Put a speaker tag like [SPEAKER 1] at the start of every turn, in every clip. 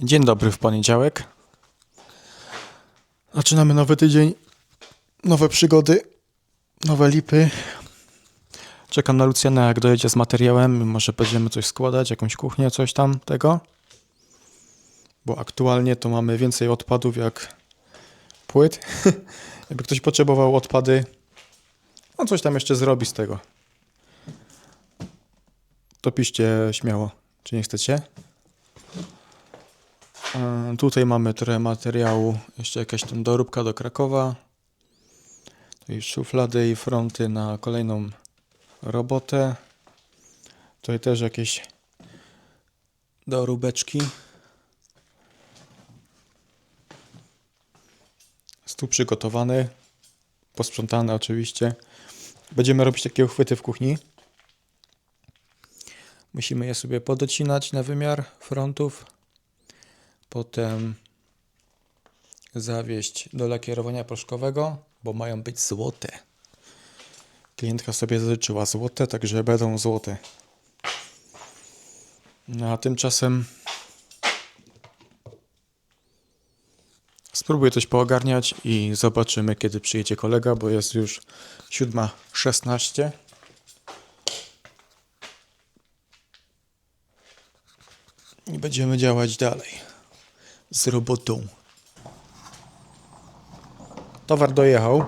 [SPEAKER 1] Dzień dobry w poniedziałek. Zaczynamy nowy tydzień, nowe przygody, nowe lipy. Czekam na Lucjana, jak dojedzie z materiałem. Może będziemy coś składać, jakąś kuchnię, coś tam tego. Bo aktualnie to mamy więcej odpadów jak płyt. Jakby ktoś potrzebował odpady, on coś tam jeszcze zrobi z tego. To piszcie śmiało, czy nie chcecie. E, Tutaj mamy trochę materiału, jeszcze jakaś tam doróbka do Krakowa. Tutaj szuflady i fronty na kolejną robotę. Tutaj też jakieś doróbeczki. Stół przygotowany, posprzątany oczywiście. Będziemy robić takie uchwyty w kuchni. Musimy je sobie podocinać na wymiar frontów potem zawieść do lakierowania proszkowego, bo mają być złote. Klientka sobie życzyła złote, także będą złote. No a tymczasem spróbuję coś poogarniać i zobaczymy, kiedy przyjedzie kolega, bo jest już 7.16. I będziemy działać dalej z robotą. Towar dojechał.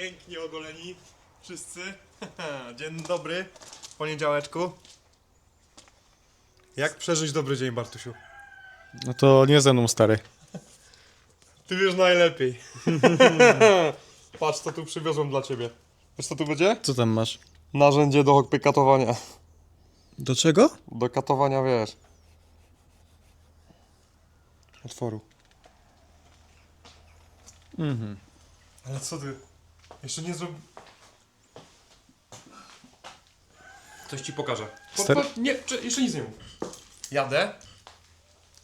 [SPEAKER 2] Pięknie ogoleni wszyscy. dzień dobry, poniedziałeczku. Jak przeżyć dobry dzień, Bartusiu?
[SPEAKER 1] No to nie ze mną, stary.
[SPEAKER 2] Ty wiesz najlepiej. Patrz, co tu przywiozłem dla ciebie. Wiesz, co tu będzie?
[SPEAKER 1] Co tam masz?
[SPEAKER 2] Narzędzie do katowania.
[SPEAKER 1] Do czego?
[SPEAKER 2] Do katowania, wiesz. Otworu.
[SPEAKER 1] Mhm.
[SPEAKER 2] Ale co ty? Jeszcze nie zrobi... Coś ci pokażę. Po, po, nie, czy, jeszcze nic nie mów. Jadę.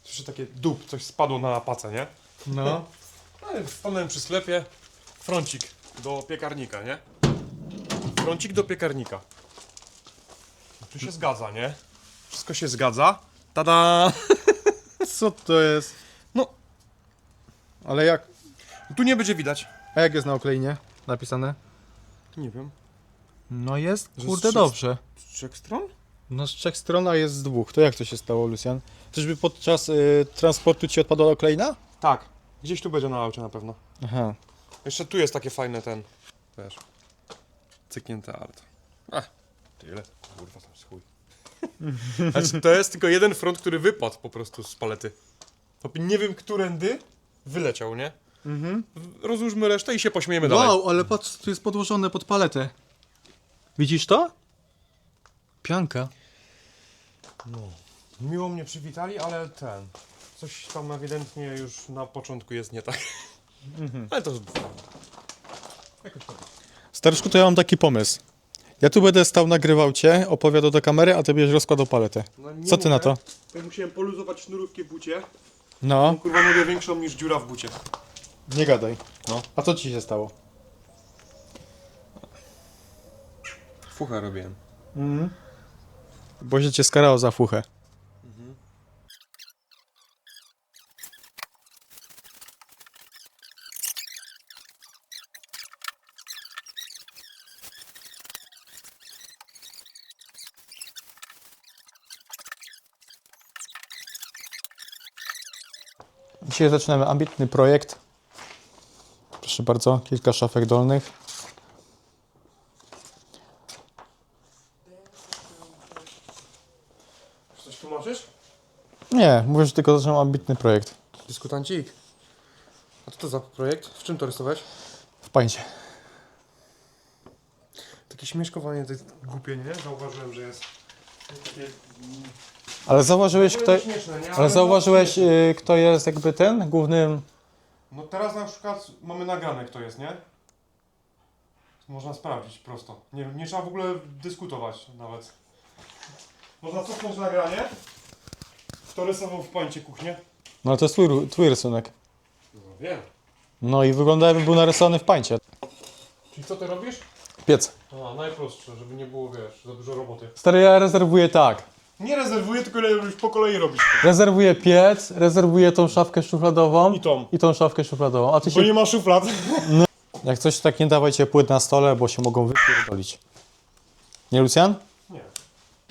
[SPEAKER 2] Słyszę takie dup, coś spadło na pacę, nie?
[SPEAKER 1] No.
[SPEAKER 2] Ale wpadłem przy sklepie. Froncik do piekarnika, nie? Froncik do piekarnika. Tu się zgadza, nie? Wszystko się zgadza. Tada!
[SPEAKER 1] Co to jest?
[SPEAKER 2] No,
[SPEAKER 1] Ale jak?
[SPEAKER 2] tu nie będzie widać.
[SPEAKER 1] A jak jest na okleinie napisane?
[SPEAKER 2] Nie wiem.
[SPEAKER 1] No jest,
[SPEAKER 2] Że
[SPEAKER 1] kurde,
[SPEAKER 2] z-
[SPEAKER 1] dobrze.
[SPEAKER 2] Z trzech stron?
[SPEAKER 1] No z trzech stron, a jest z dwóch. To jak to się stało, Lucian? Czyżby podczas y, transportu ci odpadła okleina?
[SPEAKER 2] Tak. Gdzieś tu będzie na aucie na pewno.
[SPEAKER 1] Aha.
[SPEAKER 2] Jeszcze tu jest takie fajne ten. Wiesz. Cyknięte art. Ach, tyle. Kurwa, tam jest chuj. Znaczy, to jest tylko jeden front, który wypadł po prostu z palety. To nie wiem, którędy wyleciał, nie?
[SPEAKER 1] Mhm.
[SPEAKER 2] Rozłóżmy resztę i się pośmiejemy dalej.
[SPEAKER 1] Wow, ale patrz, tu jest podłożone pod paletę. Widzisz to? Pianka.
[SPEAKER 2] Miło mnie przywitali, ale ten. Coś tam ewidentnie już na początku jest nie tak. Ale to. Jakoś tak.
[SPEAKER 1] Staruszku, to ja mam taki pomysł. Ja tu będę stał, nagrywał cię, opowiadał do kamery, a ty będziesz rozkładał paletę.
[SPEAKER 2] No, nie
[SPEAKER 1] Co ty na to?
[SPEAKER 2] Ja musiałem poluzować sznurówkę w bucie.
[SPEAKER 1] No,
[SPEAKER 2] Kurwa, nogę większą niż dziura w bucie.
[SPEAKER 1] Nie gadaj.
[SPEAKER 2] No.
[SPEAKER 1] A co ci się stało?
[SPEAKER 2] Fucha robiłem.
[SPEAKER 1] Bo się cię skarało za fuchę. Dzisiaj zaczynamy ambitny projekt. Proszę bardzo, kilka szafek dolnych.
[SPEAKER 2] Coś tłumaczysz?
[SPEAKER 1] Nie, mówię, że tylko zaczynam ambitny projekt.
[SPEAKER 2] Dyskutancik. A co to za projekt? W czym to rysowałeś?
[SPEAKER 1] W pańcie.
[SPEAKER 2] Takie śmieszkowanie to jest głupie, nie? Zauważyłem, że jest. Takie...
[SPEAKER 1] Ale zauważyłeś, kto,
[SPEAKER 2] śmieszne, nie?
[SPEAKER 1] ale zauważyłeś y, kto jest jakby ten głównym
[SPEAKER 2] No teraz na przykład mamy nagrane kto jest, nie? Można sprawdzić prosto. Nie, nie trzeba w ogóle dyskutować nawet. Można cofnąć nagranie. Kto rysował w pańcie kuchnię?
[SPEAKER 1] No to jest twój, twój rysunek.
[SPEAKER 2] No wiem.
[SPEAKER 1] No i wygląda jakby był narysowany w pańcie.
[SPEAKER 2] Czyli co ty robisz?
[SPEAKER 1] Piec.
[SPEAKER 2] A, najprostsze, żeby nie było, wiesz, za dużo roboty.
[SPEAKER 1] Stary, ja rezerwuję tak.
[SPEAKER 2] Nie rezerwuję, tylko już po kolei robisz.
[SPEAKER 1] Rezerwuję piec, rezerwuję tą szafkę szufladową
[SPEAKER 2] I tą.
[SPEAKER 1] i tą szafkę szufladową. A ty
[SPEAKER 2] Bo
[SPEAKER 1] się,
[SPEAKER 2] nie ma szuflad.
[SPEAKER 1] jak coś tak nie dawajcie płyt na stole, bo się mogą wypierdolić. Nie, Lucjan?
[SPEAKER 2] Nie.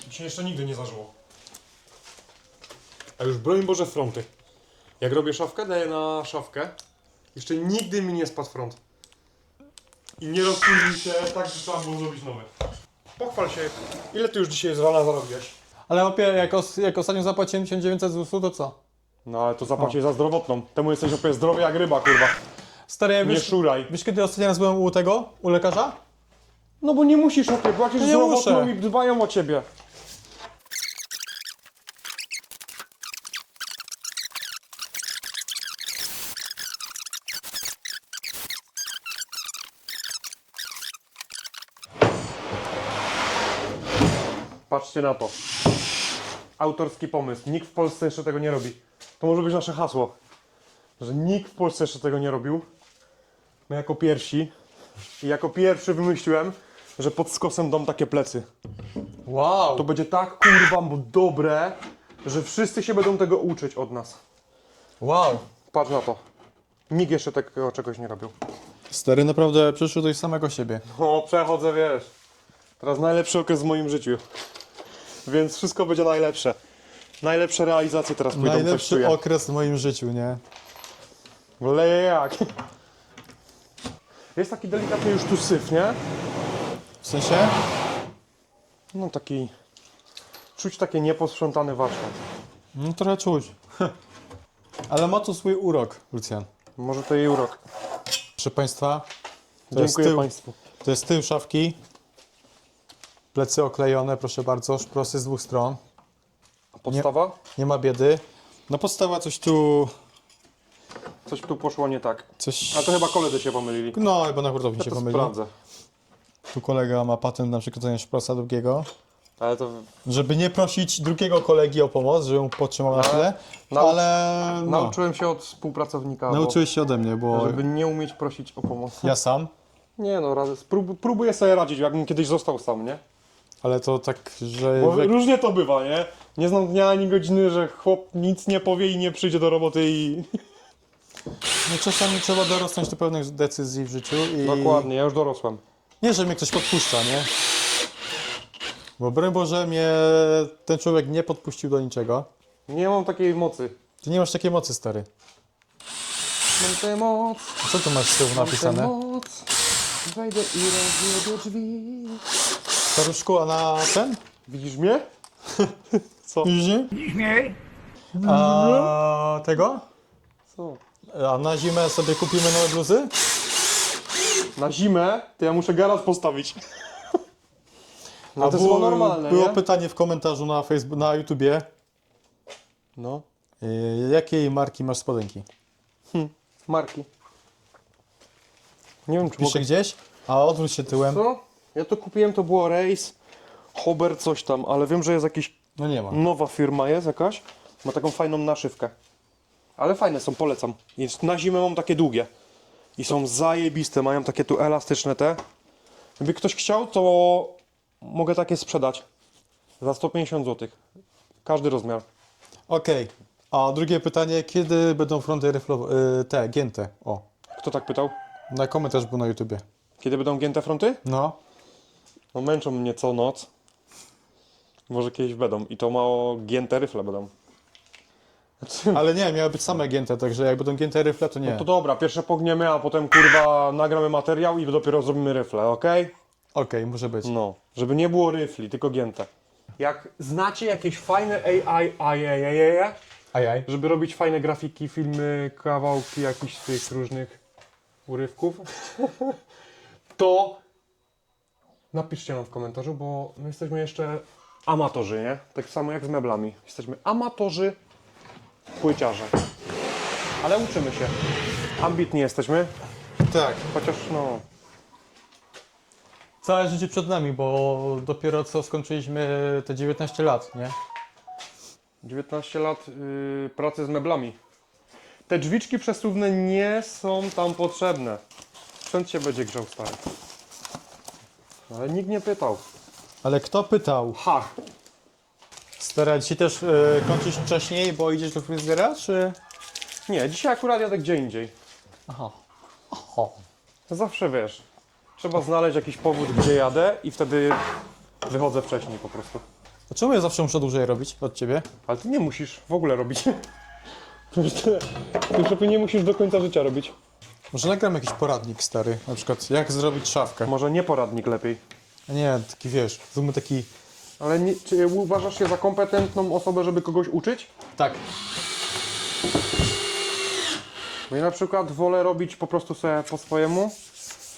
[SPEAKER 2] Mi się jeszcze nigdy nie zdarzyło. A już broń Boże fronty. Jak robię szafkę, daję na szafkę. Jeszcze nigdy mi nie spadł front. I nie rozpóźnił się tak, że trzeba było zrobić nowy. Pochwal się, ile ty już dzisiaj z rana zarobiłeś?
[SPEAKER 1] Ale opie, jak, os, jak ostatnio zapłaciłem 1900 zł, to co?
[SPEAKER 2] No ale to zapłacił za zdrowotną. Temu jesteś opie zdrowy jak ryba, kurwa.
[SPEAKER 1] Stary,
[SPEAKER 2] Nie
[SPEAKER 1] wiesz,
[SPEAKER 2] szuraj.
[SPEAKER 1] wiesz kiedy ostatni raz byłem u tego, u lekarza?
[SPEAKER 2] No bo nie musisz opie, płacisz
[SPEAKER 1] No nie
[SPEAKER 2] zdrowotną
[SPEAKER 1] muszę.
[SPEAKER 2] i dbają o ciebie. Patrzcie na to. Autorski pomysł. Nikt w Polsce jeszcze tego nie robi. To może być nasze hasło. Że nikt w Polsce jeszcze tego nie robił. My jako pierwsi. I jako pierwszy wymyśliłem, że pod skosem dam takie plecy.
[SPEAKER 1] Wow.
[SPEAKER 2] To będzie tak kurwa bo dobre, że wszyscy się będą tego uczyć od nas.
[SPEAKER 1] Wow.
[SPEAKER 2] Patrz na to. Nikt jeszcze takiego czegoś nie robił.
[SPEAKER 1] Stary, naprawdę przyszły z samego siebie.
[SPEAKER 2] O, przechodzę, wiesz. Teraz najlepszy okres w moim życiu. Więc wszystko będzie najlepsze. Najlepsze realizacje teraz pójdą, coś
[SPEAKER 1] Najlepszy
[SPEAKER 2] czuję.
[SPEAKER 1] okres w moim życiu, nie?
[SPEAKER 2] Leje jak. Jest taki delikatny już tu syf, nie?
[SPEAKER 1] W sensie?
[SPEAKER 2] No taki... Czuć takie nieposprzątany warsztat.
[SPEAKER 1] No trochę czuć. Ale ma to swój urok, Lucjan.
[SPEAKER 2] Może to jej urok.
[SPEAKER 1] Proszę Państwa, to jest,
[SPEAKER 2] Dziękuję
[SPEAKER 1] tył,
[SPEAKER 2] Państwu.
[SPEAKER 1] to jest tył szafki. Plecy oklejone, proszę bardzo, szprosy z dwóch stron.
[SPEAKER 2] Podstawa?
[SPEAKER 1] Nie ma biedy. No podstawa coś tu...
[SPEAKER 2] Coś tu poszło nie tak.
[SPEAKER 1] Coś...
[SPEAKER 2] A to chyba koledzy się pomylili.
[SPEAKER 1] No, chyba na hurtowni
[SPEAKER 2] Ja
[SPEAKER 1] się
[SPEAKER 2] to
[SPEAKER 1] pomylił.
[SPEAKER 2] sprawdzę.
[SPEAKER 1] Tu kolega ma patent na przykrodzenie szprosa drugiego.
[SPEAKER 2] Ale to
[SPEAKER 1] Żeby nie prosić drugiego kolegi o pomoc, żeby mu podtrzymał na chwilę,
[SPEAKER 2] nau-
[SPEAKER 1] ale no,
[SPEAKER 2] nauczyłem się od współpracownika,
[SPEAKER 1] nauczyłeś się ode mnie,
[SPEAKER 2] bo, żeby nie umieć prosić o pomoc.
[SPEAKER 1] ja sam,
[SPEAKER 2] Nie no, radzę, próbuję sobie radzić, jakbym kiedyś został sam, nie?
[SPEAKER 1] Ale to tak, że...
[SPEAKER 2] Bo
[SPEAKER 1] jak-
[SPEAKER 2] różnie to bywa, nie? Nie znam dnia ani godziny, że chłop nic nie powie i nie przyjdzie do roboty i...
[SPEAKER 1] No, czasami trzeba dorosnąć do pewnych decyzji w życiu i...
[SPEAKER 2] Dokładnie, ja już dorosłem.
[SPEAKER 1] Nie, że mnie ktoś podpuszcza, nie? Bo broń Boże, mnie ten człowiek nie podpuścił do niczego.
[SPEAKER 2] Nie mam takiej mocy.
[SPEAKER 1] Ty nie masz takiej mocy, stary.
[SPEAKER 2] Mam tę moc,
[SPEAKER 1] Co tu masz z tyłu
[SPEAKER 2] mam tę
[SPEAKER 1] napisane?
[SPEAKER 2] moc. Wejdę i rozjedę drzwi.
[SPEAKER 1] Staruszku, a na ten?
[SPEAKER 2] Widzisz mnie? Co?
[SPEAKER 1] Widzisz mnie? A tego?
[SPEAKER 2] Co?
[SPEAKER 1] A na zimę sobie kupimy nowe bluzy?
[SPEAKER 2] Na zimę to ja muszę garaż postawić. No to jest
[SPEAKER 1] było,
[SPEAKER 2] normalne,
[SPEAKER 1] Było
[SPEAKER 2] nie?
[SPEAKER 1] pytanie w komentarzu na Facebook, na YouTubie.
[SPEAKER 2] No.
[SPEAKER 1] Yy, jakiej marki masz spodenki?
[SPEAKER 2] Marki. Nie wiem, czy
[SPEAKER 1] Pisze
[SPEAKER 2] mogę...
[SPEAKER 1] gdzieś? A odwróć się tyłem.
[SPEAKER 2] Co? Ja to kupiłem, to było Race, Hober coś tam, ale wiem, że jest jakaś
[SPEAKER 1] No nie ma.
[SPEAKER 2] nowa firma jest jakaś. Ma taką fajną naszywkę. Ale fajne są, polecam. Jest, na zimę mam takie długie. I są zajebiste, mają takie tu elastyczne te. Jakby ktoś chciał, to mogę takie sprzedać. Za 150 zł. Każdy rozmiar.
[SPEAKER 1] Okej. A drugie pytanie, kiedy będą fronty ryflowe, yy, te, gięte? O,
[SPEAKER 2] Kto tak pytał?
[SPEAKER 1] na komentarz był na YouTubie.
[SPEAKER 2] Kiedy będą gięte fronty?
[SPEAKER 1] No.
[SPEAKER 2] No męczą mnie co noc. Może kiedyś będą. I to mało gięte ryfle będą. Znaczy,
[SPEAKER 1] Ale nie, miały być same gięte, także jak będą gięte ryfle, to nie.
[SPEAKER 2] No to dobra, pierwsze pogniemy, a potem kurwa nagramy materiał i dopiero zrobimy ryfle, okej?
[SPEAKER 1] Okej, może być.
[SPEAKER 2] No, żeby nie było ryfli, tylko gięte. Jak znacie jakieś fajne AI, AI, AI, AI,
[SPEAKER 1] Ajaj.
[SPEAKER 2] żeby robić fajne grafiki, filmy, kawałki jakichś tych różnych urywków, to napiszcie nam w komentarzu, bo my jesteśmy jeszcze amatorzy, nie? Tak samo jak z meblami. Jesteśmy amatorzy, płyciarze. Ale uczymy się. Ambitni jesteśmy,
[SPEAKER 1] Tak.
[SPEAKER 2] chociaż no...
[SPEAKER 1] Całe życie przed nami, bo dopiero co skończyliśmy te 19 lat, nie?
[SPEAKER 2] 19 lat yy, pracy z meblami. Te drzwiczki przesuwne nie są tam potrzebne. Sprzęt się będzie grzał stary. Ale nikt nie pytał.
[SPEAKER 1] Ale kto pytał?
[SPEAKER 2] Ha!
[SPEAKER 1] Stara, dzisiaj też e, kończysz wcześniej, bo idziesz do fryzjera, czy...
[SPEAKER 2] Nie, dzisiaj akurat jadę gdzie indziej.
[SPEAKER 1] Aha. Aha.
[SPEAKER 2] Zawsze wiesz. Trzeba znaleźć jakiś powód, gdzie jadę i wtedy wychodzę wcześniej po prostu.
[SPEAKER 1] A czemu ja zawsze muszę dłużej robić od ciebie?
[SPEAKER 2] Ale ty nie musisz w ogóle robić. Przecież ty, ty nie musisz do końca życia robić.
[SPEAKER 1] Może nagram jakiś poradnik stary, na przykład jak zrobić szafkę.
[SPEAKER 2] Może nie poradnik lepiej.
[SPEAKER 1] A nie, taki wiesz, zróbmy taki...
[SPEAKER 2] Ale nie, czy uważasz się za kompetentną osobę, żeby kogoś uczyć?
[SPEAKER 1] Tak.
[SPEAKER 2] Bo ja na przykład wolę robić po prostu sobie po swojemu,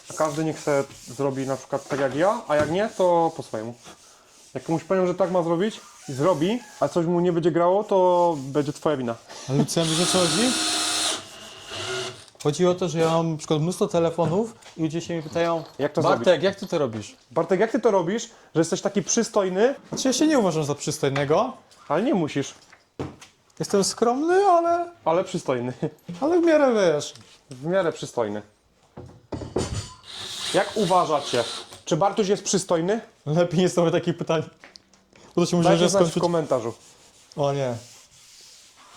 [SPEAKER 2] a każdy niech se zrobi na przykład tak jak ja, a jak nie, to po swojemu. Jak komuś powiem, że tak ma zrobić i zrobi, a coś mu nie będzie grało, to będzie twoja wina.
[SPEAKER 1] A Lucjan, wiesz o co chodzi? Chodzi o to, że ja mam na przykład mnóstwo telefonów i ludzie się mnie pytają
[SPEAKER 2] Jak to
[SPEAKER 1] Bartek,
[SPEAKER 2] zrobić?
[SPEAKER 1] jak ty to robisz?
[SPEAKER 2] Bartek, jak ty to robisz, że jesteś taki przystojny,
[SPEAKER 1] Znaczy ja się nie uważam za przystojnego.
[SPEAKER 2] ale nie musisz,
[SPEAKER 1] Jestem skromny, ale,
[SPEAKER 2] ale przystojny.
[SPEAKER 1] ale w miarę wiesz.
[SPEAKER 2] W miarę przystojny. Jak uważacie, czy Bartuś jest przystojny?
[SPEAKER 1] Lepiej nie stawiać takich pytań. Bo to się może,
[SPEAKER 2] Dajcie
[SPEAKER 1] że
[SPEAKER 2] znać w
[SPEAKER 1] skończyć...
[SPEAKER 2] komentarzu.
[SPEAKER 1] O nie.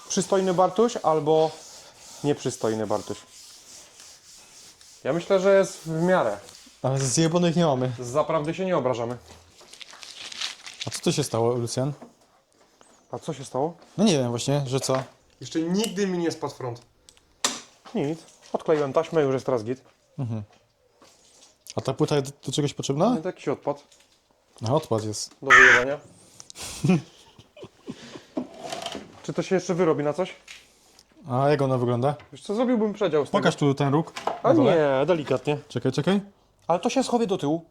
[SPEAKER 2] Przystojny Bartuś albo nieprzystojny Bartuś? Ja myślę, że jest w miarę.
[SPEAKER 1] Ale zjebanych nie mamy.
[SPEAKER 2] Zaprawdę się nie obrażamy.
[SPEAKER 1] A co to się stało, Lucjan?
[SPEAKER 2] A co się stało?
[SPEAKER 1] No nie wiem właśnie, że co?
[SPEAKER 2] Jeszcze nigdy mi nie spadł front. Nic. Odkleiłem taśmę, już jest teraz git.
[SPEAKER 1] A ta płyta do, do czegoś potrzebna?
[SPEAKER 2] To jakiś odpad
[SPEAKER 1] No odpad jest.
[SPEAKER 2] do wyjebania. Czy to się jeszcze wyrobi na coś?
[SPEAKER 1] A jak ona wygląda?
[SPEAKER 2] Wiesz co, zrobiłbym przedział z tego.
[SPEAKER 1] Pokaż tu ten róg.
[SPEAKER 2] A nie, delikatnie.
[SPEAKER 1] Czekaj, czekaj.
[SPEAKER 2] Ale to się schowie do tyłu.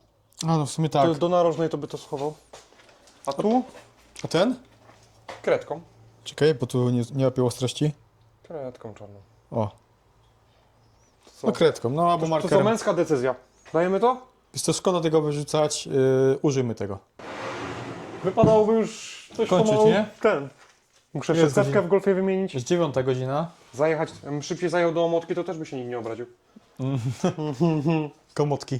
[SPEAKER 1] A no w sumie tak.
[SPEAKER 2] To do narożnej to by to schował. A tu?
[SPEAKER 1] A ten?
[SPEAKER 2] Kredką.
[SPEAKER 1] Czekaj, bo tu nie, nie łapię ostrości.
[SPEAKER 2] Kredką czarną.
[SPEAKER 1] O.
[SPEAKER 2] Co?
[SPEAKER 1] No kredką, no albo
[SPEAKER 2] To co
[SPEAKER 1] markerem.
[SPEAKER 2] męska decyzja. Dajemy to?
[SPEAKER 1] Jest to szkoda tego wyrzucać, yy, użyjmy tego.
[SPEAKER 2] Wypadałoby już coś
[SPEAKER 1] Kończyć,
[SPEAKER 2] pomału-
[SPEAKER 1] nie?
[SPEAKER 2] Ten. Muszę
[SPEAKER 1] Jest godzina.
[SPEAKER 2] w golfie wymienić.
[SPEAKER 1] Jest dziewiąta godzina.
[SPEAKER 2] Zajechać, em, szybciej zajechał do omotki, to też by się nikt nie obraził.
[SPEAKER 1] Komotki.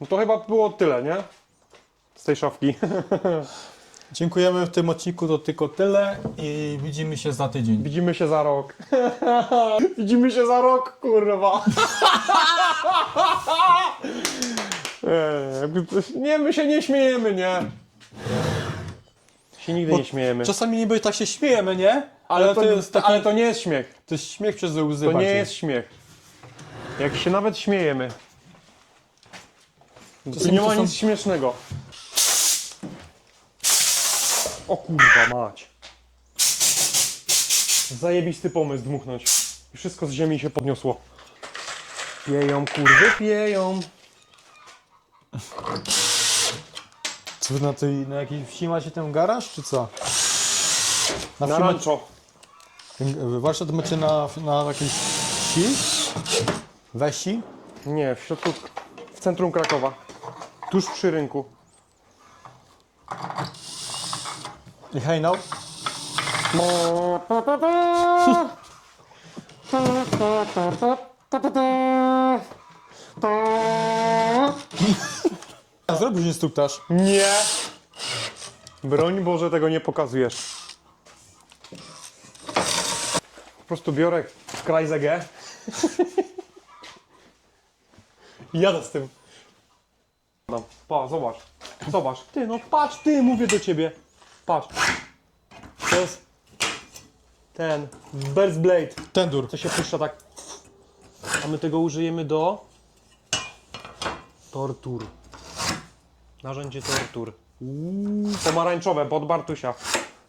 [SPEAKER 2] No to chyba było tyle, nie? Z tej szafki.
[SPEAKER 1] Dziękujemy w tym odcinku, to tylko tyle i widzimy się za tydzień.
[SPEAKER 2] Widzimy się za rok. Widzimy się za rok, kurwa. To- nie, my się nie śmiejemy, nie? Się nigdy
[SPEAKER 1] Bo
[SPEAKER 2] nie śmiejemy.
[SPEAKER 1] Czasami niby tak się śmiejemy, nie?
[SPEAKER 2] Ale, to,
[SPEAKER 1] jest taki,
[SPEAKER 2] ale to nie jest śmiech.
[SPEAKER 1] to jest śmiech przez łzy
[SPEAKER 2] To nie
[SPEAKER 1] bardziej.
[SPEAKER 2] jest śmiech. Jak się nawet śmiejemy. To nie
[SPEAKER 1] to
[SPEAKER 2] ma
[SPEAKER 1] są-
[SPEAKER 2] nic śmiesznego. O kurwa mać. Zajebisty pomysł dmuchnąć. I wszystko z ziemi się podniosło. Pieją, kurwy, pieją.
[SPEAKER 1] Co wy na tej, na jakiej wsi macie ten garaż, czy co? Na,
[SPEAKER 2] Na
[SPEAKER 1] wsi
[SPEAKER 2] rancho.
[SPEAKER 1] Warsztat macie na, na jakiejś wsi? We wsi?
[SPEAKER 2] Nie, w środku, w centrum Krakowa. Tuż przy rynku.
[SPEAKER 1] I hejnał? A zrobisz instruktaż.
[SPEAKER 2] Nie! Broń Boże, tego nie pokazujesz. Po prostu biorę kraj ZG. I jadę z tym. No, pa, zobacz. Zobacz. Ty, no patrz, ty, mówię do ciebie. Patrz. To jest ten Burst Blade,
[SPEAKER 1] Tendur.
[SPEAKER 2] co się puszcza tak. A my tego użyjemy do tortur. Narzędzie tortur. Uuu, pomarańczowe, pod Bartusia.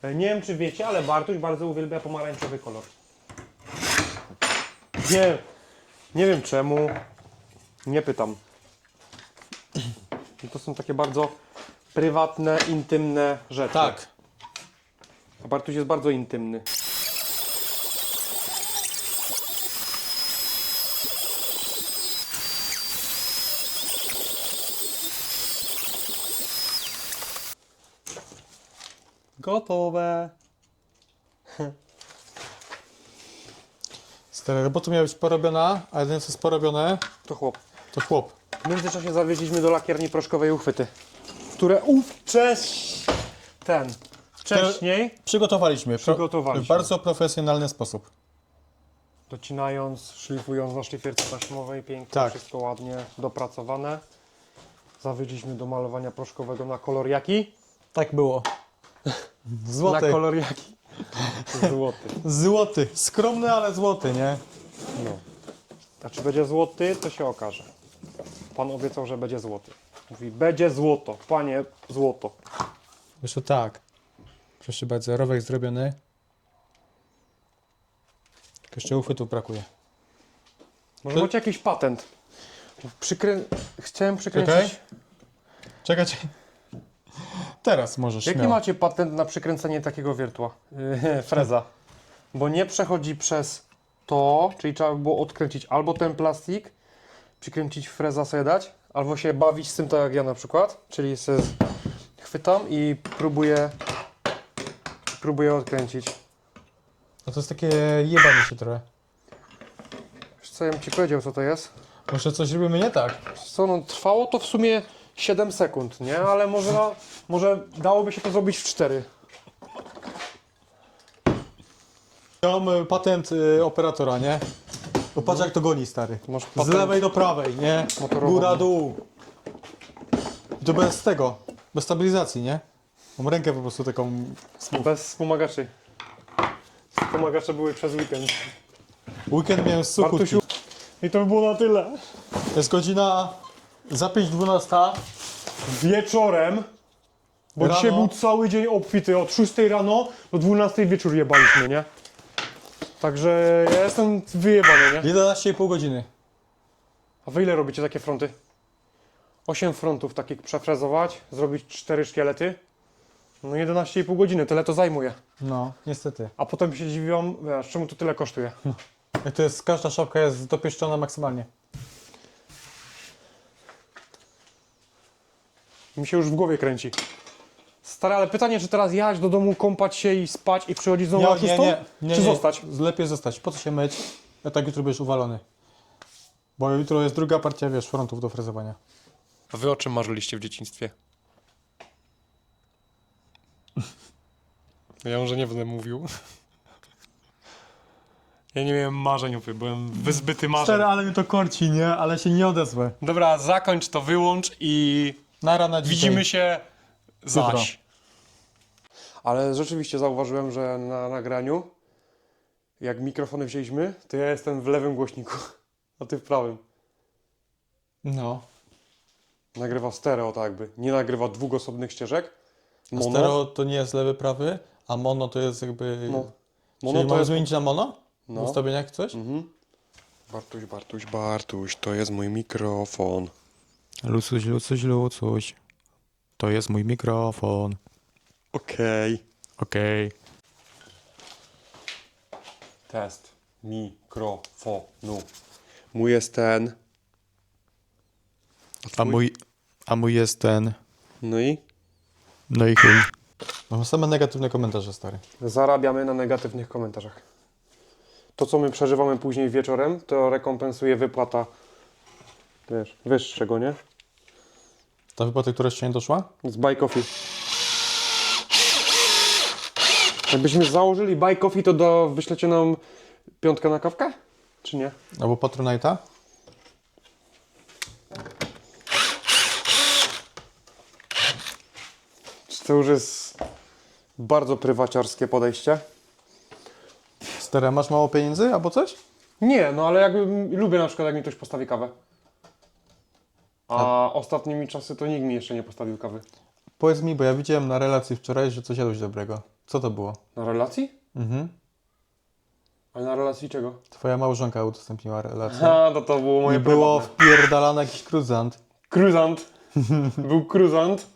[SPEAKER 2] E, Nie wiem, czy wiecie, ale Bartuś bardzo uwielbia pomarańczowy kolor. Nie, nie wiem czemu. Nie pytam. To są takie bardzo prywatne, intymne rzeczy.
[SPEAKER 1] Tak.
[SPEAKER 2] A Bartuś jest bardzo intymny. Gotowe.
[SPEAKER 1] Stare roboty miała być porobiona, a jedyne co jest porobione,
[SPEAKER 2] To chłop.
[SPEAKER 1] to chłop.
[SPEAKER 2] W międzyczasie zawieźliśmy do lakierni proszkowej uchwyty, które ówczes... ten... wcześniej,
[SPEAKER 1] Przygotowaliśmy. Pro-
[SPEAKER 2] Przygotowaliśmy.
[SPEAKER 1] W bardzo profesjonalny sposób.
[SPEAKER 2] docinając, szlifując na szlifierce taśmowej, pięknie,
[SPEAKER 1] Tak.
[SPEAKER 2] wszystko ładnie dopracowane. Zawieźliśmy do malowania proszkowego na kolor jaki?
[SPEAKER 1] Tak było.
[SPEAKER 2] Na
[SPEAKER 1] Złoty.
[SPEAKER 2] kolor jaki? Złoty.
[SPEAKER 1] Złoty. Skromny, ale złoty, nie?
[SPEAKER 2] No. A czy będzie złoty, to się okaże. Pan obiecał, że będzie złoty. Mówi, będzie złoto, panie, złoto.
[SPEAKER 1] Wiesz to tak. Proszę bardzo, rowek zrobiony. Tylko jeszcze uchwytu brakuje.
[SPEAKER 2] Może
[SPEAKER 1] To-
[SPEAKER 2] macie jakiś patent? Przykrę... Chciałem przykręcić...
[SPEAKER 1] Czekaj. Czekaj, czekaj. Teraz możesz
[SPEAKER 2] Jaki
[SPEAKER 1] śmiało.
[SPEAKER 2] macie patent na przykręcenie takiego wiertła? Freza. Bo nie przechodzi przez to, czyli trzeba by było odkręcić albo ten plastik, przykręcić freza sobie dać, albo się bawić z tym tak jak ja na przykład, czyli se z- chwytam i próbuję próbuję odkręcić.
[SPEAKER 1] No to jest takie jebanie się trochę.
[SPEAKER 2] Wiesz co ja bym Ci powiedział co to jest?
[SPEAKER 1] Może coś robimy nie tak.
[SPEAKER 2] Wiesz Co, no, trwało to w sumie 7 sekund, nie? Ale może, może dałoby się to zrobić w 4.
[SPEAKER 1] Ja mam y, patent y, operatora, nie? Bo patrz jak to goni, stary.
[SPEAKER 2] Masz
[SPEAKER 1] Z
[SPEAKER 2] patent-
[SPEAKER 1] lewej do prawej, nie? Góra, dół. I to bez tego, bez stabilizacji, nie? Mam rękę po prostu taką...
[SPEAKER 2] Bez wspomagaczy. Wspomagacze były przez weekend.
[SPEAKER 1] Weekend miałem z suchu.
[SPEAKER 2] Bartusiu. I to by było na tyle.
[SPEAKER 1] Jest godzina za 5.12.
[SPEAKER 2] Wieczorem, bo
[SPEAKER 1] Rano.
[SPEAKER 2] dzisiaj był cały dzień obfity. Od 6 rano do 12 wieczór jebaliśmy, nie? Także ja jestem wyjebany, nie?
[SPEAKER 1] 11,5 godziny.
[SPEAKER 2] A wy ile robicie takie fronty? 8 frontów takich przefrezować, zrobić 4 szkielety. No 11,5 godziny, tyle to zajmuje.
[SPEAKER 1] No, niestety.
[SPEAKER 2] A potem się dziwią, wiesz, czemu to tyle kosztuje.
[SPEAKER 1] Jak to jest, każda szopka jest dopieszczona maksymalnie.
[SPEAKER 2] Mi się już w głowie kręci. Stare, ale pytanie, czy teraz jechać do domu, kąpać się i spać i przychodzić znowu na szóstą? czy zostać?
[SPEAKER 1] Lepiej zostać. Po co się myć? Ja tak jutro będziesz uwalony. Bo jutro jest druga partia, wiesz, frontów do frezowania.
[SPEAKER 2] A wy o czym marzyliście w dzieciństwie? Ja może nie będę mówił. Ja nie miałem marzeń, opie, byłem wyzbyty marzeń.
[SPEAKER 1] Stary, ale mnie to korci, nie? Ale się nie odezwę.
[SPEAKER 2] Dobra, zakończ to, wyłącz i
[SPEAKER 1] Nara na dzisiaj.
[SPEAKER 2] widzimy się
[SPEAKER 1] Jutro.
[SPEAKER 2] zaś. Ale rzeczywiście zauważyłem, że na nagraniu, jak mikrofony wzięliśmy, to ja jestem w lewym głośniku, a ty w prawym.
[SPEAKER 1] No.
[SPEAKER 2] Nagrywa stereo tak jakby, nie nagrywa dwóch osobnych ścieżek.
[SPEAKER 1] A
[SPEAKER 2] Mono,
[SPEAKER 1] Stereo to nie jest lewy, prawy, a mono to jest jakby...
[SPEAKER 2] No.
[SPEAKER 1] Mono Czyli
[SPEAKER 2] to jest...
[SPEAKER 1] zmienić na mono?
[SPEAKER 2] No.
[SPEAKER 1] W ustawieniach coś?
[SPEAKER 2] Mhm. Bartuś, Bartuś, Bartuś, to jest mój mikrofon.
[SPEAKER 1] Lucuś, Lucuś, Lucuś. To jest mój mikrofon.
[SPEAKER 2] Okej.
[SPEAKER 1] Okej.
[SPEAKER 2] Test mikrofonu. Mój jest ten.
[SPEAKER 1] A mój... A mój jest ten...
[SPEAKER 2] No i?
[SPEAKER 1] No i chuj. Mam same negatywne komentarze, stary.
[SPEAKER 2] Zarabiamy na negatywnych komentarzach. To, co my przeżywamy później wieczorem, to rekompensuje wypłata, wiesz, wyższego, nie?
[SPEAKER 1] Ta wypłata, która jeszcze nie doszła?
[SPEAKER 2] Z Buy Coffee. Jakbyśmy założyli Buy Coffee, to do, wyślecie nam piątkę na kawkę? Czy nie?
[SPEAKER 1] Albo Patronite'a?
[SPEAKER 2] Czy to już jest bardzo prywaciarskie podejście?
[SPEAKER 1] Stary, a masz mało pieniędzy albo coś?
[SPEAKER 2] Nie, no ale jakby lubię na przykład, jak mi ktoś postawi kawę. A ostatnimi czasy to nikt mi jeszcze nie postawił kawy.
[SPEAKER 1] Powiedz mi, bo ja widziałem na relacji wczoraj, że coś jadłeś dobrego. Co to było?
[SPEAKER 2] Na relacji?
[SPEAKER 1] Mhm.
[SPEAKER 2] Ale na relacji czego?
[SPEAKER 1] Twoja małżonka udostępniła relację.
[SPEAKER 2] A, to to było moje
[SPEAKER 1] I było
[SPEAKER 2] prywatne.
[SPEAKER 1] wpierdalany jakiś kruzant.
[SPEAKER 2] Kruzant. Był kruzant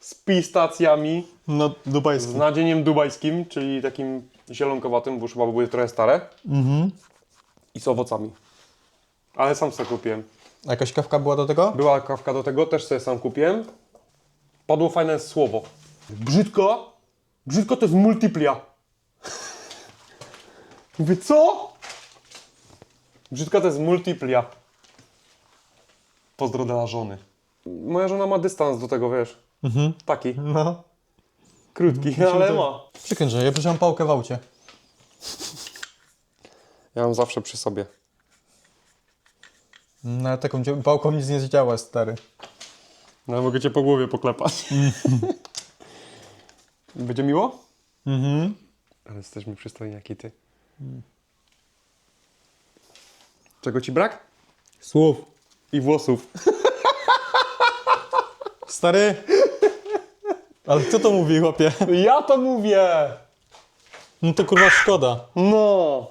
[SPEAKER 2] z pistacjami,
[SPEAKER 1] No,
[SPEAKER 2] z
[SPEAKER 1] dubajski.
[SPEAKER 2] nadzieniem dubajskim, czyli takim zielonkowatym, bo już chyba były trochę stare.
[SPEAKER 1] Mhm.
[SPEAKER 2] I z owocami. Ale sam sobie kupiłem.
[SPEAKER 1] A Jakaś kawka była do tego?
[SPEAKER 2] Była kawka do tego, też sobie sam kupiłem. Padło fajne słowo. Brzydko, Brzydko to jest multiplia. Mówię, co? Brzydko to jest multiplia. Pozdro dla żony. Moja żona ma dystans do tego, wiesz.
[SPEAKER 1] Mhm.
[SPEAKER 2] Taki.
[SPEAKER 1] No.
[SPEAKER 2] Krótki, ale ma.
[SPEAKER 1] Przykręć, że ja wziąłem pałkę w aucie.
[SPEAKER 2] Ja mam zawsze przy sobie.
[SPEAKER 1] No ale taką dzia- pałką nic nie zdziała, stary.
[SPEAKER 2] No, mogę cię po głowie poklepać. Będzie miło?
[SPEAKER 1] Mhm.
[SPEAKER 2] Ale jesteśmy przystojni jak i ty. Czego ci brak?
[SPEAKER 1] Słów.
[SPEAKER 2] I włosów.
[SPEAKER 1] Stary. Ale kto to mówi, chłopie?
[SPEAKER 2] Ja to mówię!
[SPEAKER 1] No to kurwa szkoda.
[SPEAKER 2] No!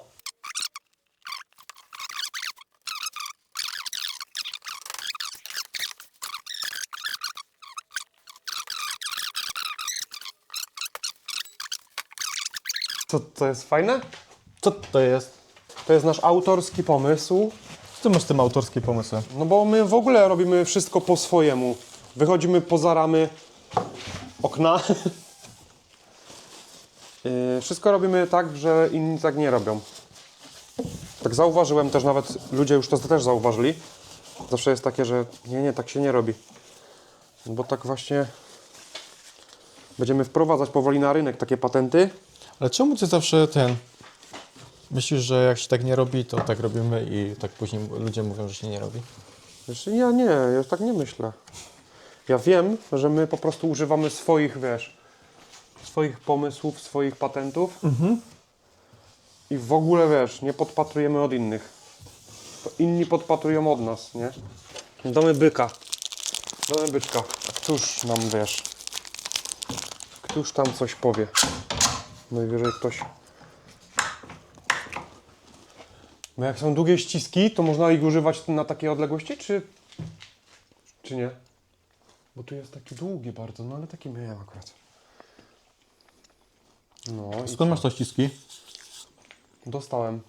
[SPEAKER 2] Co to jest fajne?
[SPEAKER 1] Co to jest?
[SPEAKER 2] To jest nasz autorski pomysł.
[SPEAKER 1] Co masz z tym autorskie pomysły?
[SPEAKER 2] No bo my w ogóle robimy wszystko po swojemu. Wychodzimy poza ramy okna. Yy, wszystko robimy tak, że inni tak nie robią. Tak zauważyłem też, nawet ludzie już to też zauważyli. Zawsze jest takie, że nie, nie, tak się nie robi. Bo tak właśnie będziemy wprowadzać powoli na rynek takie patenty.
[SPEAKER 1] Ale czemu ty zawsze ten... Myślisz, że jak się tak nie robi, to tak robimy i tak później ludzie mówią, że się nie robi?
[SPEAKER 2] Ja nie, ja tak nie myślę. Ja wiem, że my po prostu używamy swoich, wiesz, swoich pomysłów, swoich patentów i w ogóle, wiesz, nie podpatrujemy od innych. To inni podpatrują od nas, nie? Damy byka. Damy byczka. Któż nam, wiesz, któż tam coś powie? Najwyżej ktoś... No jak są długie ściski, to można ich używać na takiej odległości, czy... czy nie? Bo tu jest taki długi bardzo, no ale taki miałem akurat. No i
[SPEAKER 1] Skąd masz to ściski?
[SPEAKER 2] dostałem.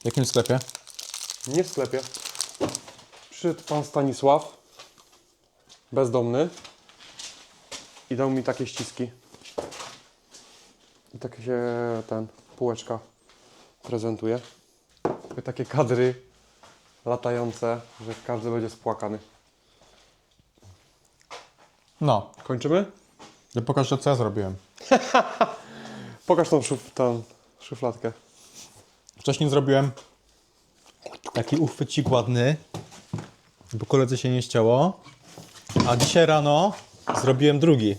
[SPEAKER 1] W jakim sklepie?
[SPEAKER 2] Nie w sklepie. Przyszedł pan Stanisław, bezdomny, i dał mi takie ściski. I takie się ten, półeczka prezentuje. I takie kadry latające, że każdy będzie spłakany.
[SPEAKER 1] No.
[SPEAKER 2] Kończymy?
[SPEAKER 1] Ja pokażę, co ja zrobiłem.
[SPEAKER 2] Pokaż tą, szuf, tą szufladkę.
[SPEAKER 1] Wcześniej zrobiłem taki uchwycik ładny, bo koledze się nie chciało. A dzisiaj rano zrobiłem drugi.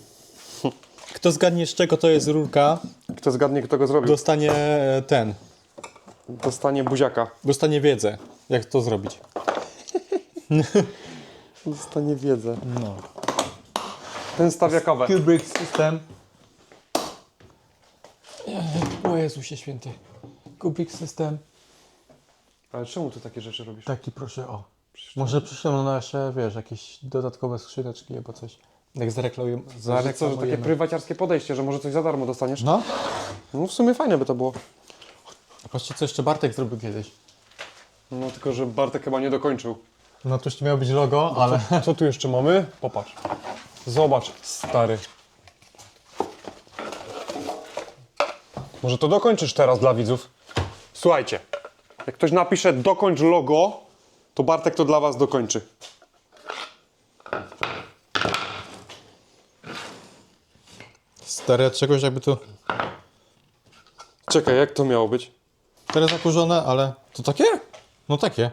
[SPEAKER 1] Kto zgadnie z czego to jest rurka,
[SPEAKER 2] Kto zgadnie, kto go zrobił,
[SPEAKER 1] dostanie e, ten,
[SPEAKER 2] dostanie buziaka.
[SPEAKER 1] dostanie wiedzę, jak to zrobić.
[SPEAKER 2] Dostanie wiedzę.
[SPEAKER 1] No.
[SPEAKER 2] Ten stawia kawę.
[SPEAKER 1] Kubrick System. O Jezusie święty. Kubrick System.
[SPEAKER 2] Ale czemu ty takie rzeczy robisz?
[SPEAKER 1] Taki proszę, o. Może przyślą na nasze, wiesz, jakieś dodatkowe skrzyneczki albo coś. Jak zareklamujemy.
[SPEAKER 2] Że co, że takie
[SPEAKER 1] zareklamujemy.
[SPEAKER 2] prywaciarskie podejście, że może coś za darmo dostaniesz?
[SPEAKER 1] No.
[SPEAKER 2] No w sumie fajne by to było.
[SPEAKER 1] Patrzcie, co jeszcze Bartek zrobił kiedyś.
[SPEAKER 2] No tylko, że Bartek chyba nie dokończył.
[SPEAKER 1] No to już miało być logo, ale...
[SPEAKER 2] Co tu jeszcze mamy? Popatrz. Zobacz, stary. Może to dokończysz teraz dla widzów? Słuchajcie, jak ktoś napisze dokończ logo, to Bartek to dla was dokończy.
[SPEAKER 1] Stare czegoś jakby tu...
[SPEAKER 2] Czekaj, jak to miało być?
[SPEAKER 1] Teraz zakurzone, ale... To takie? No takie.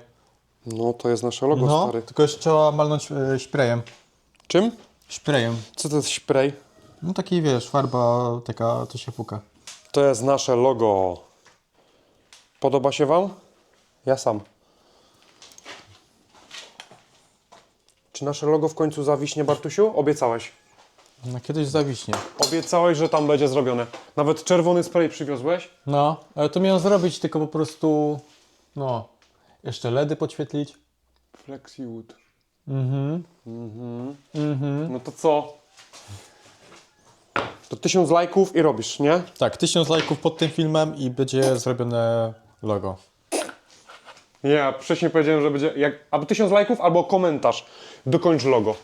[SPEAKER 2] No to jest nasze logo,
[SPEAKER 1] No,
[SPEAKER 2] stary.
[SPEAKER 1] tylko jeszcze trzeba malnąć e, sprayem.
[SPEAKER 2] Czym?
[SPEAKER 1] Sprayem.
[SPEAKER 2] Co to jest spray?
[SPEAKER 1] No taki, wiesz, farba taka, to się fuka.
[SPEAKER 2] To jest nasze logo. Podoba się Wam? Ja sam. Czy nasze logo w końcu zawiśnie, Bartusiu? Obiecałeś.
[SPEAKER 1] No kiedyś zawiśnie.
[SPEAKER 2] Obiecałeś, że tam będzie zrobione. Nawet czerwony spray przywiozłeś?
[SPEAKER 1] No, ale to miałem zrobić, tylko po prostu... No, jeszcze LEDy podświetlić.
[SPEAKER 2] Flexiwood.
[SPEAKER 1] Mhm.
[SPEAKER 2] No to co? To tysiąc lajków i robisz, nie?
[SPEAKER 1] Tak, tysiąc lajków pod tym filmem i będzie zrobione logo.
[SPEAKER 2] Ja wcześniej powiedziałem, że będzie jak, albo tysiąc lajków, albo komentarz. Dokończ logo.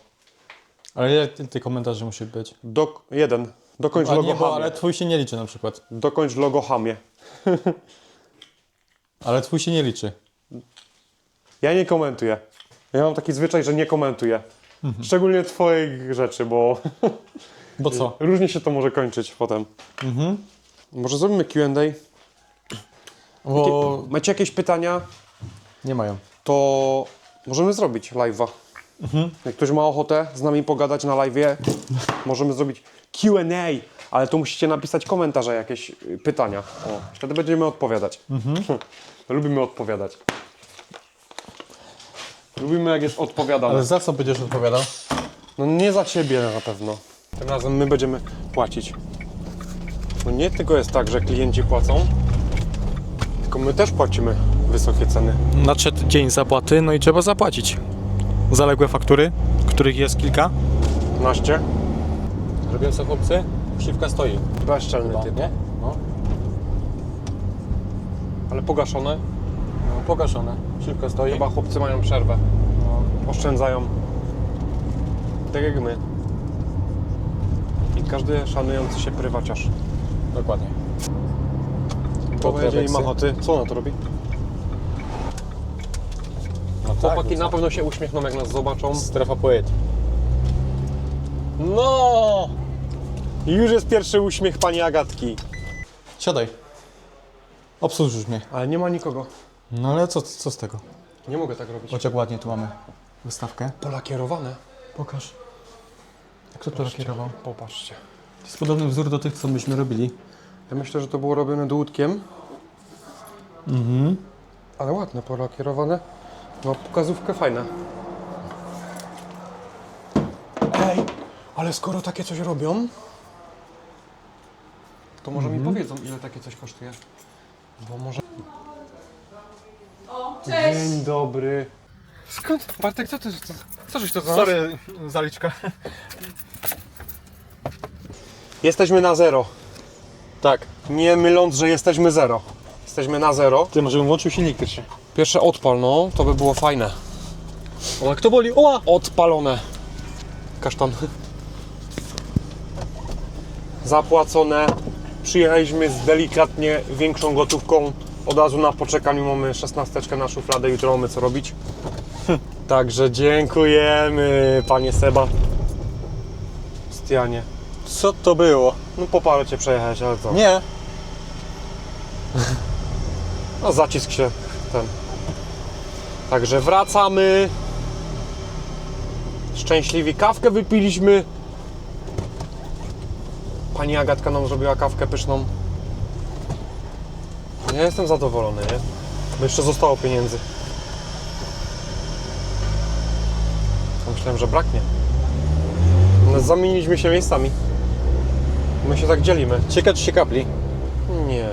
[SPEAKER 1] Ale ile ty, ty komentarzy musi być?
[SPEAKER 2] Dok jeden. Dokończ
[SPEAKER 1] A
[SPEAKER 2] logo
[SPEAKER 1] nie, bo,
[SPEAKER 2] hamie.
[SPEAKER 1] ale twój się nie liczy na przykład.
[SPEAKER 2] Dokończ logo hamie.
[SPEAKER 1] Ale twój się nie liczy.
[SPEAKER 2] Ja nie komentuję. Ja mam taki zwyczaj, że nie komentuję. Szczególnie twoich rzeczy, bo
[SPEAKER 1] Bo co?
[SPEAKER 2] różnie się to może kończyć potem. Może zrobimy Q&A?
[SPEAKER 1] Bo
[SPEAKER 2] Macie jakieś pytania?
[SPEAKER 1] nie mają.
[SPEAKER 2] to możemy zrobić live'a. Jak ktoś ma ochotę z nami pogadać na live'ie, możemy zrobić Q&A, ale to musicie napisać komentarze, jakieś y, pytania. O, wtedy będziemy odpowiadać. Lubimy odpowiadać. Lubimy jak jest odpowiadane.
[SPEAKER 1] Ale za co będziesz odpowiadał?
[SPEAKER 2] No nie za ciebie na pewno. Tym razem my będziemy płacić. No nie tylko jest tak, że klienci płacą, tylko my też płacimy wysokie ceny.
[SPEAKER 1] Nadszedł dzień zapłaty, no i trzeba zapłacić. Zaległe faktury, których jest kilka.
[SPEAKER 2] 12?
[SPEAKER 1] Robią co chłopcy? Krzywka stoi.
[SPEAKER 2] Bezczelny
[SPEAKER 1] Chyba,
[SPEAKER 2] typ.
[SPEAKER 1] nie? No.
[SPEAKER 2] Ale pogaszone.
[SPEAKER 1] no, pogaszone. Krzywka stoi.
[SPEAKER 2] Chyba chłopcy mają przerwę.
[SPEAKER 1] No.
[SPEAKER 2] Oszczędzają. Tak jak my. I każdy szanujący się prywaciarz.
[SPEAKER 1] Dokładnie.
[SPEAKER 2] Bo jeżeli ma ochoty, co ona to robi?
[SPEAKER 1] No
[SPEAKER 2] Chłopaki
[SPEAKER 1] tak,
[SPEAKER 2] na pewno się uśmiechną jak nas zobaczą.
[SPEAKER 1] Strefa poet.
[SPEAKER 2] No! Już jest pierwszy uśmiech pani Agatki.
[SPEAKER 1] Siadaj. Obsłużysz mnie.
[SPEAKER 2] Ale nie ma nikogo.
[SPEAKER 1] No ale co, co z tego?
[SPEAKER 2] Nie mogę tak robić.
[SPEAKER 1] Chodź jak ładnie tu mamy wystawkę.
[SPEAKER 2] Polakierowane.
[SPEAKER 1] Pokaż. Jak to lakierował?
[SPEAKER 2] Popatrzcie.
[SPEAKER 1] To jest podobny wzór do tych, co myśmy robili.
[SPEAKER 2] Ja myślę, że to było robione dłutkiem.
[SPEAKER 1] Mhm.
[SPEAKER 2] Ale ładne, polakierowane. No, pokazówkę fajne. Ej, ale skoro takie coś robią, to może mi powiedzą, ile takie coś kosztuje. Bo może...
[SPEAKER 3] O, cześć!
[SPEAKER 2] Dzień dobry. Skąd? Bartek, co ty, co, co żeś to
[SPEAKER 1] Sorry, zaliczka.
[SPEAKER 2] Jesteśmy na zero.
[SPEAKER 1] Tak.
[SPEAKER 2] Nie myląc, że jesteśmy zero. Jesteśmy na zero.
[SPEAKER 1] Ty, może bym włączył silnik pierwszy.
[SPEAKER 2] Pierwsze odpal, no, to by było fajne.
[SPEAKER 1] O, jak to boli? Oła!
[SPEAKER 2] Odpalone. Kasztan. Zapłacone. Przyjechaliśmy z delikatnie większą gotówką. Od razu na poczekaniu mamy szesnasteczkę na szufladę, jutro mamy co robić. Także dziękujemy, panie Seba. Stianie.
[SPEAKER 1] Co to było?
[SPEAKER 2] No po parę cię przejechałeś, ale co?
[SPEAKER 1] Nie.
[SPEAKER 2] No zacisk się ten. Także wracamy. Szczęśliwi kawkę wypiliśmy. Pani Agatka nam zrobiła kawkę pyszną. Ja jestem zadowolony, nie? Bo jeszcze zostało pieniędzy. Myślałem, że braknie. No, zamieniliśmy się miejscami. My się tak dzielimy.
[SPEAKER 1] Ciekawe, czy się kapli.
[SPEAKER 2] Nie.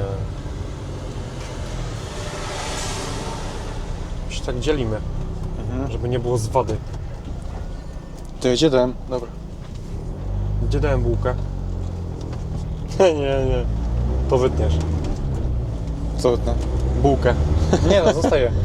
[SPEAKER 2] Tak dzielimy, żeby nie było zwady.
[SPEAKER 1] To gdzie ten? Dobra.
[SPEAKER 2] Gdzie dałem bułkę? nie, nie. To wytniesz.
[SPEAKER 1] Co wytnę?
[SPEAKER 2] Bułkę.
[SPEAKER 1] Nie no, zostaje.